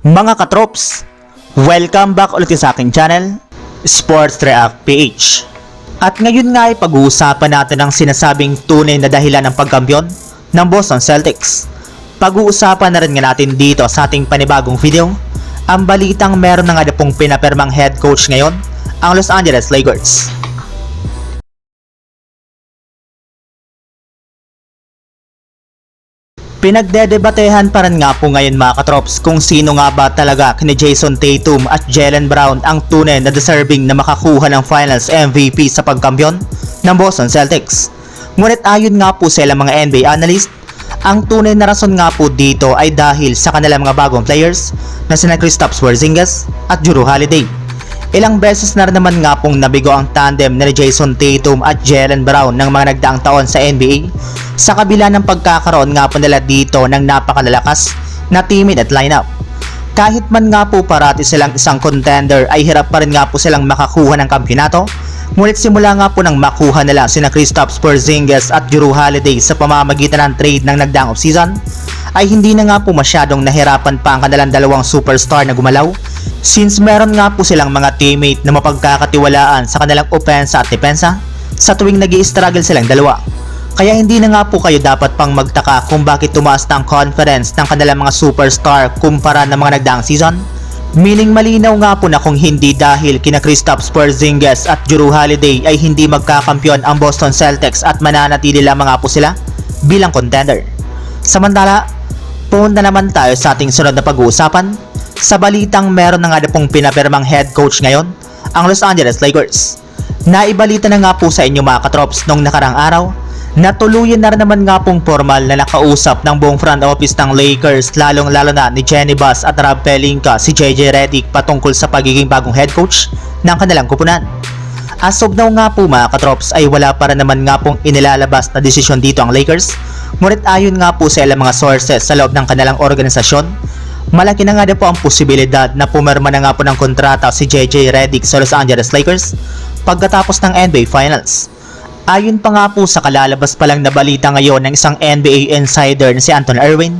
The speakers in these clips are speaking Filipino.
Mga katrops, welcome back ulit sa aking channel, Sports React PH. At ngayon nga ay pag-uusapan natin ang sinasabing tunay na dahilan ng pagkampiyon ng Boston Celtics. Pag-uusapan na rin nga natin dito sa ating panibagong video, ang balitang meron na nga pong pinapirmang head coach ngayon, ang Los Angeles Lakers. Pinagdedebatehan pa rin nga po ngayon mga katrops kung sino nga ba talaga kini Jason Tatum at Jalen Brown ang tunay na deserving na makakuha ng Finals MVP sa pagkampiyon ng Boston Celtics. Ngunit ayon nga po sa ilang mga NBA analyst, ang tunay na rason nga po dito ay dahil sa kanilang mga bagong players na sina Kristaps Porzingis at Jrue Holiday. Ilang beses na naman nga pong nabigo ang tandem ni Jason Tatum at Jalen Brown ng mga nagdaang taon sa NBA sa kabila ng pagkakaroon nga po nila dito ng napakalalakas na teammate at lineup. Kahit man nga po parati silang isang contender ay hirap pa rin nga po silang makakuha ng kampyonato Ngunit simula nga po nang makuha nila sina Kristaps Porzingis at Jrue Holiday sa pamamagitan ng trade ng nagdaang offseason ay hindi na nga po masyadong nahirapan pa ang kanilang dalawang superstar na gumalaw since meron nga po silang mga teammate na mapagkakatiwalaan sa kanilang opensa at depensa sa tuwing nag struggle silang dalawa. Kaya hindi na nga po kayo dapat pang magtaka kung bakit tumaas na ang confidence ng kanilang mga superstar kumpara ng mga nagdaang season. Meaning malinaw nga po na kung hindi dahil kina Kristaps Porzingis at Jrue Holiday ay hindi magkakampiyon ang Boston Celtics at mananatili lamang nga po sila bilang contender. Samantala, punta naman tayo sa ating sunod na pag-uusapan. Sa balitang meron na nga pong pinapirmang head coach ngayon, ang Los Angeles Lakers. Naibalita na nga po sa inyo mga katrops nung nakarang araw na tuluyan na rin naman nga pong formal na nakausap ng buong front office ng Lakers lalong lalo na ni Jenny Bass at Rob Pelinka si JJ Redick patungkol sa pagiging bagong head coach ng kanilang kupunan. As of now nga po mga katrops ay wala para naman nga pong inilalabas na desisyon dito ang Lakers ngunit ayon nga po sa ilang mga sources sa loob ng kanilang organisasyon malaki na nga din po ang posibilidad na pumirma na nga po ng kontrata si JJ Redick sa Los Angeles Lakers pagkatapos ng NBA Finals. Ayon pa nga po sa kalalabas pa lang na balita ngayon ng isang NBA insider na si Anton Irwin,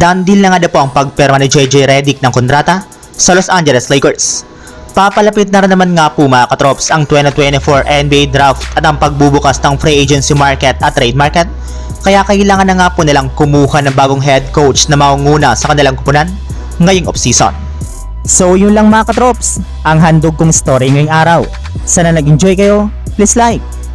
done deal na nga na po ang pagpirma ni JJ Redick ng kontrata sa Los Angeles Lakers. Papalapit na rin naman nga po mga katrops ang 2024 NBA Draft at ang pagbubukas ng free agency market at trade market. Kaya kailangan na nga po nilang kumuha ng bagong head coach na maunguna sa kanilang kupunan ngayong offseason. So yun lang mga katrops, ang handog kong story ngayong araw. Sana nag-enjoy kayo, please like